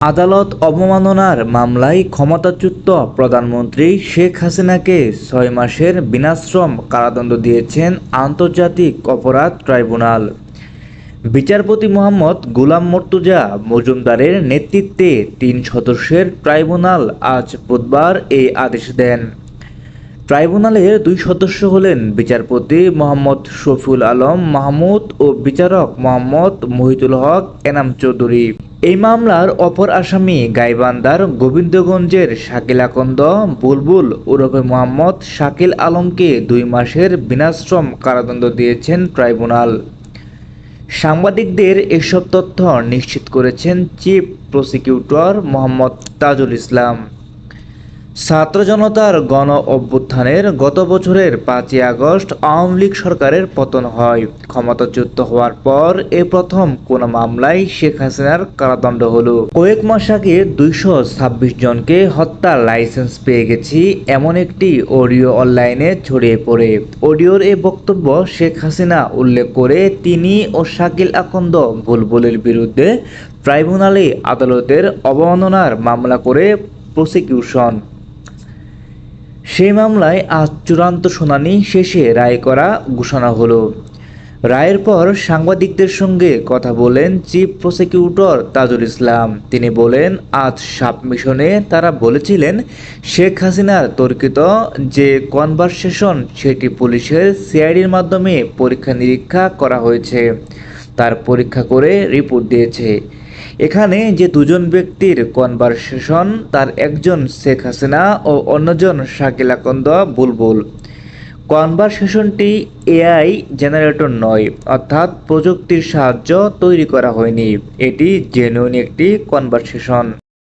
আদালত অবমাননার মামলায় ক্ষমতাচ্যুত প্রধানমন্ত্রী শেখ হাসিনাকে ছয় মাসের বিনাশ্রম কারাদণ্ড দিয়েছেন আন্তর্জাতিক অপরাধ ট্রাইব্যুনাল। বিচারপতি মোহাম্মদ গুলাম মর্তুজা মজুমদারের নেতৃত্বে তিন সদস্যের ট্রাইব্যুনাল আজ বুধবার এই আদেশ দেন। ট্রাইব্যুনালের দুই সদস্য হলেন বিচারপতি মোহাম্মদ শফিউল আলম মাহমুদ ও বিচারক মোহাম্মদ মহিতুল হক এনাম চৌধুরী। এই মামলার অপর আসামি গাইবান্দার গোবিন্দগঞ্জের শাকিল আকন্দ বুলবুল ওরফে মোহাম্মদ শাকিল আলমকে দুই মাসের বিনাশ্রম কারাদণ্ড দিয়েছেন ট্রাইব্যুনাল। সাংবাদিকদের এসব তথ্য নিশ্চিত করেছেন চিফ প্রসিকিউটর মোহাম্মদ তাজুল ইসলাম। ছাত্র জনতার গণ অভ্যুত্থানের গত বছরের পাঁচই আগস্ট আওয়ামী লীগ সরকারের পতন হয়। ক্ষমতাচ্যুত হওয়ার পর এ প্রথম কোনো মামলায় শেখ হাসিনার কারাদণ্ড হলো। কয়েক মাস আগে দুইশো ছাব্বিশ জনকে হত্যার লাইসেন্স পেয়ে গেছি, এমন একটি অডিও অনলাইনে ছড়িয়ে পড়ে। অডিওর এই বক্তব্য শেখ হাসিনা উল্লেখ করে, তিনি ও শাকিল আকন্দ বুলবুলের বিরুদ্ধে ট্রাইব্যুনালে আদালতের অবমাননার মামলা করে প্রসিকিউশন। সেই মামলায় আজ চূড়ান্ত শুনানি শেষে রায় করা ঘোষণা হলো। রায়ের পর সাংবাদিকদের সঙ্গে কথা বলেন চিফ প্রসিকিউটর তাজুল ইসলাম। তিনি বলেন, আজ সাবমিশনে তারা বলেছিলেন, শেখ হাসিনার তর্কিত যে কনভারসেশন, সেটি পুলিশের সিআইডির মাধ্যমে পরীক্ষা নিরীক্ষা করা হয়েছে। তার পরীক্ষা করে রিপোর্ট দিয়েছে। এখানে যে দুজন ব্যক্তির কনভারসেশন তার একজন শেখ হাসিনা ও অন্যজন শাকিলা কন্দা বুলবুল। কনভারসেশনটি এআই জেনারেটর নয়, অর্থাৎ প্রযুক্তির সাহায্য তৈরি করা হয়নি। এটি জেনুইন একটি কনভারসেশন